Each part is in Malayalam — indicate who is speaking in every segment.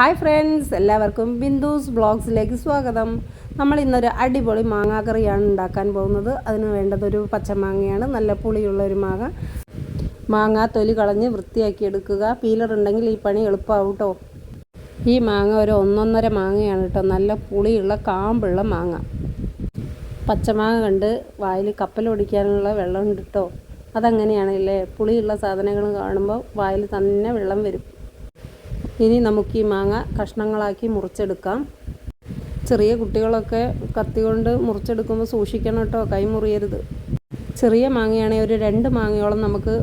Speaker 1: ഹായ് ഫ്രണ്ട്സ് എല്ലാവർക്കും ബിന്ദുസ് ബ്ലോഗ്സിലേക്ക് സ്വാഗതം. നമ്മൾ ഇന്നൊരു അടിപൊളി മാങ്ങാ കറിയാണ് ഉണ്ടാക്കാൻ പോകുന്നത്. അതിന് വേണ്ടതൊരു പച്ചമാങ്ങയാണ് നല്ല പുളിയുള്ള ഒരു മാങ്ങ. മാങ്ങ തൊലി കളഞ്ഞ് വൃത്തിയാക്കി എടുക്കുക. പീലർ ഉണ്ടെങ്കിൽ ഈ പണി എളുപ്പമാവും കേട്ടോ ഈ മാങ്ങ ഒരു ഒന്നൊന്നര മാങ്ങയാണ് കേട്ടോ നല്ല പുളിയുള്ള കാമ്പുള്ള മാങ്ങ. പച്ചമാങ്ങ കണ്ട് വായിൽ കപ്പലൊടിക്കാനുള്ള വെള്ളം ഉണ്ട് കേട്ടോ അതങ്ങനെയാണല്ലേ? പുളിയുള്ള സാധനങ്ങൾ കാണുമ്പോൾ വായിൽ തന്നെ വെള്ളം വരും. ഇനി നമുക്ക് ഈ മാങ്ങ കഷ്ണങ്ങളാക്കി മുറിച്ചെടുക്കാം. ചെറിയ കുട്ടികളൊക്കെ കത്തി കൊണ്ട് മുറിച്ചെടുക്കുമ്പോൾ സൂക്ഷിക്കണം കേട്ടോ കൈ മുറിയരുത്. ചെറിയ മാങ്ങയാണെങ്കിൽ ഒരു രണ്ട് മാങ്ങയോളം നമുക്ക്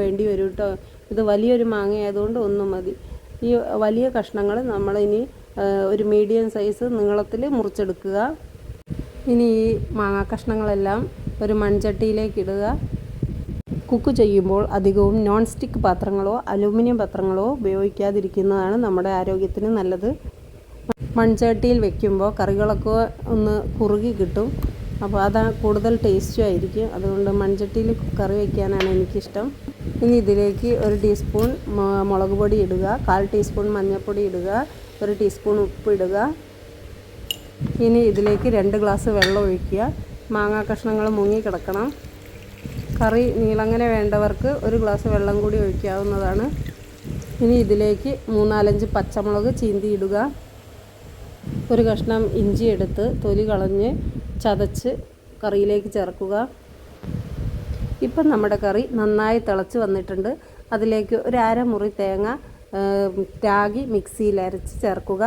Speaker 1: വേണ്ടി വരും കേട്ടോ. ഇത് വലിയൊരു മാങ്ങ ആയതുകൊണ്ട് ഒന്നും മതി. ഈ വലിയ കഷ്ണങ്ങൾ നമ്മളിനി ഒരു മീഡിയം സൈസ് നീളത്തിൽ മുറിച്ചെടുക്കുക. ഇനി ഈ മാങ്ങാ കഷ്ണങ്ങളെല്ലാം ഒരു മൺചട്ടിയിലേക്ക് ഇടുക. കുക്ക് ചെയ്യുമ്പോൾ അധികവും നോൺ സ്റ്റിക്ക് പാത്രങ്ങളോ അലൂമിനിയം പാത്രങ്ങളോ ഉപയോഗിക്കാതിരിക്കുന്നതാണ് നമ്മുടെ ആരോഗ്യത്തിന് നല്ലത്. മൺചട്ടിയിൽ വെക്കുമ്പോൾ കറികളൊക്കെ ഒന്ന് കുറുകി കിട്ടും. അപ്പോൾ അത് കൂടുതൽ ടേസ്റ്റും ആയിരിക്കും. അതുകൊണ്ട് മൺചട്ടിയിൽ കറി വയ്ക്കാനാണ് എനിക്കിഷ്ടം. ഇനി ഇതിലേക്ക് ഒരു ടീസ്പൂൺ മുളക് പൊടി ഇടുക. കാൽ ടീസ്പൂൺ മഞ്ഞൾപ്പൊടി ഇടുക. ഒരു ടീസ്പൂൺ ഉപ്പ് ഇടുക. ഇനി ഇതിലേക്ക് രണ്ട് ഗ്ലാസ് വെള്ളം ഒഴിക്കുക. മാങ്ങാ കഷ്ണങ്ങൾ മുങ്ങി കിടക്കണം. കറി നീളങ്ങനെ വേണ്ടവർക്ക് ഒരു ഗ്ലാസ് വെള്ളം കൂടി ഒഴിക്കാവുന്നതാണ്. ഇനി ഇതിലേക്ക് മൂന്നാലഞ്ച് പച്ചമുളക് ചീന്തി ഇടുക. ഒരു കഷ്ണം ഇഞ്ചി എടുത്ത് തൊലി കളഞ്ഞ് ചതച്ച് കറിയിലേക്ക് ചേർക്കുക. ഇപ്പം നമ്മുടെ കറി നന്നായി തിളച്ച് വന്നിട്ടുണ്ട്. അതിലേക്ക് ഒരു അരമുറി തേങ്ങ രാഗി മിക്സിയിൽ അരച്ച് ചേർക്കുക.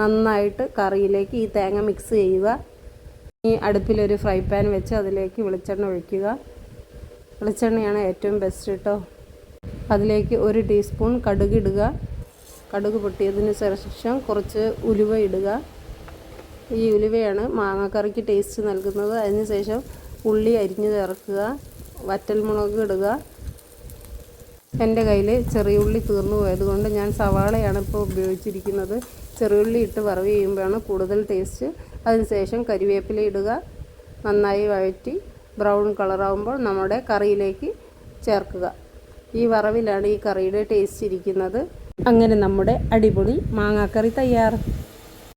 Speaker 1: നന്നായിട്ട് കറിയിലേക്ക് ഈ തേങ്ങ മിക്സ് ചെയ്യുക. ഈ അടുപ്പിലൊരു ഫ്രൈ പാൻ വെച്ച് അതിലേക്ക് വെളിച്ചെണ്ണ ഒഴിക്കുക. വെളിച്ചെണ്ണയാണ് ഏറ്റവും ബെസ്റ്റ് കേട്ടോ അതിലേക്ക് ഒരു ടീസ്പൂൺ കടുക് ഇടുക. കടുക് പൊട്ടിയതിന് ശേഷം കുറച്ച് ഉലുവ ഇടുക. ഈ ഉലുവയാണ് മാങ്ങാക്കറിക്ക് ടേസ്റ്റ് നൽകുന്നത്. അതിന് ശേഷം ഉള്ളി അരിഞ്ഞ് ചേർക്കുക വറ്റൽമുളക് ഇടുക. എന്റെ കയ്യിൽ ചെറിയുള്ളി തീർന്നു പോയതുകൊണ്ട് ഞാൻ സവാളയാണ് ഇപ്പോൾ ഉപയോഗിച്ചിരിക്കുന്നത്. ചെറിയുള്ളി ഇട്ട് വറവ് ചെയ്യുമ്പോഴാണ് കൂടുതൽ ടേസ്റ്റ് അതിനുശേഷം കരിവേപ്പില ഇടുക. നന്നായി വഴറ്റി ബ്രൗൺ കളറാകുമ്പോൾ നമ്മുടെ കറിയിലേക്ക് ചേർക്കുക. ഈ വറവിലാണ് ഈ കറിയുടെ ടേസ്റ്റ് ഇരിക്കുന്നത്. അങ്ങനെ നമ്മുടെ അടിപൊളി മാങ്ങാക്കറി തയ്യാർ.